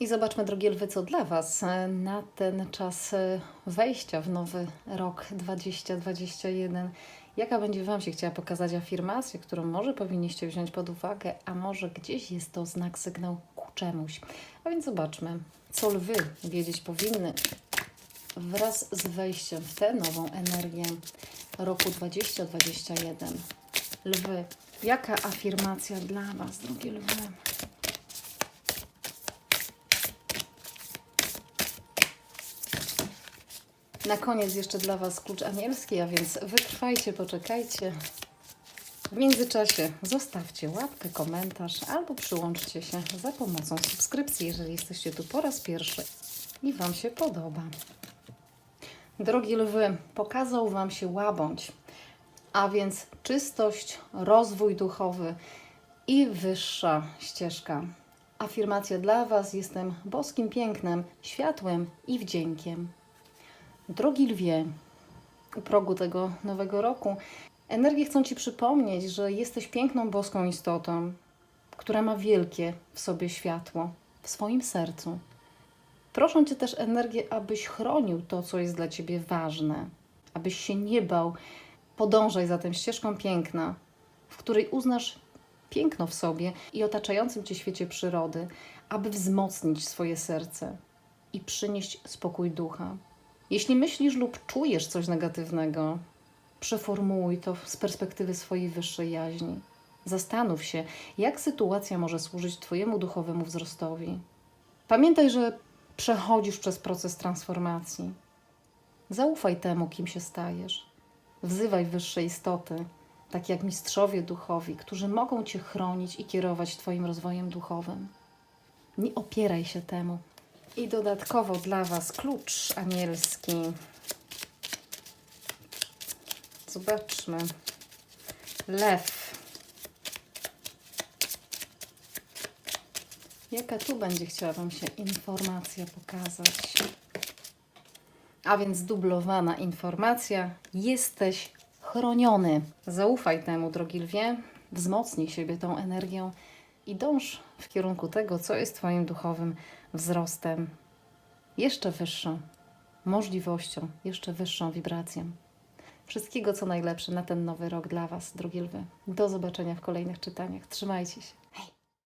I zobaczmy, drogie lwy, co dla Was e, na ten czas e, wejścia w nowy rok 2021. Jaka będzie Wam się chciała pokazać afirmacja, którą może powinniście wziąć pod uwagę, a może gdzieś jest to znak, sygnał ku czemuś. A więc zobaczmy, co lwy wiedzieć powinny wraz z wejściem w tę nową energię roku 2021. Lwy, jaka afirmacja dla Was, drogie lwy? Na koniec jeszcze dla Was klucz anielski, a więc wytrwajcie, poczekajcie. W międzyczasie zostawcie łapkę, komentarz albo przyłączcie się za pomocą subskrypcji, jeżeli jesteście tu po raz pierwszy i Wam się podoba. Drogie lwy, pokazał Wam się łabądź, a więc czystość, rozwój duchowy i wyższa ścieżka. Afirmacja dla Was: jestem boskim pięknem, światłem i wdziękiem. Drogi lwie, u progu tego nowego roku, energie chcą Ci przypomnieć, że jesteś piękną boską istotą, która ma wielkie w sobie światło, w swoim sercu. Proszę Cię też energię, abyś chronił to, co jest dla Ciebie ważne, abyś się nie bał. Podążaj za ścieżką piękna, w której uznasz piękno w sobie i otaczającym Cię świecie przyrody, aby wzmocnić swoje serce i przynieść spokój ducha. Jeśli myślisz lub czujesz coś negatywnego, przeformułuj to z perspektywy swojej wyższej jaźni. Zastanów się, jak sytuacja może służyć Twojemu duchowemu wzrostowi. Pamiętaj, że przechodzisz przez proces transformacji. Zaufaj temu, kim się stajesz. Wzywaj wyższe istoty, takie jak mistrzowie duchowi, którzy mogą Cię chronić i kierować Twoim rozwojem duchowym. Nie opieraj się temu. I dodatkowo dla Was klucz anielski. Zobaczmy. Lew. Jaka tu będzie chciała Wam się informacja pokazać? A więc dublowana informacja. Jesteś chroniony. Zaufaj temu, drogi lwie. Wzmocnij siebie tą energią i dąż w kierunku tego, co jest Twoim duchowym wzrostem. Jeszcze wyższą możliwością, jeszcze wyższą wibracją. Wszystkiego, co najlepsze na ten nowy rok dla Was, drogie lwy. Do zobaczenia w kolejnych czytaniach. Trzymajcie się.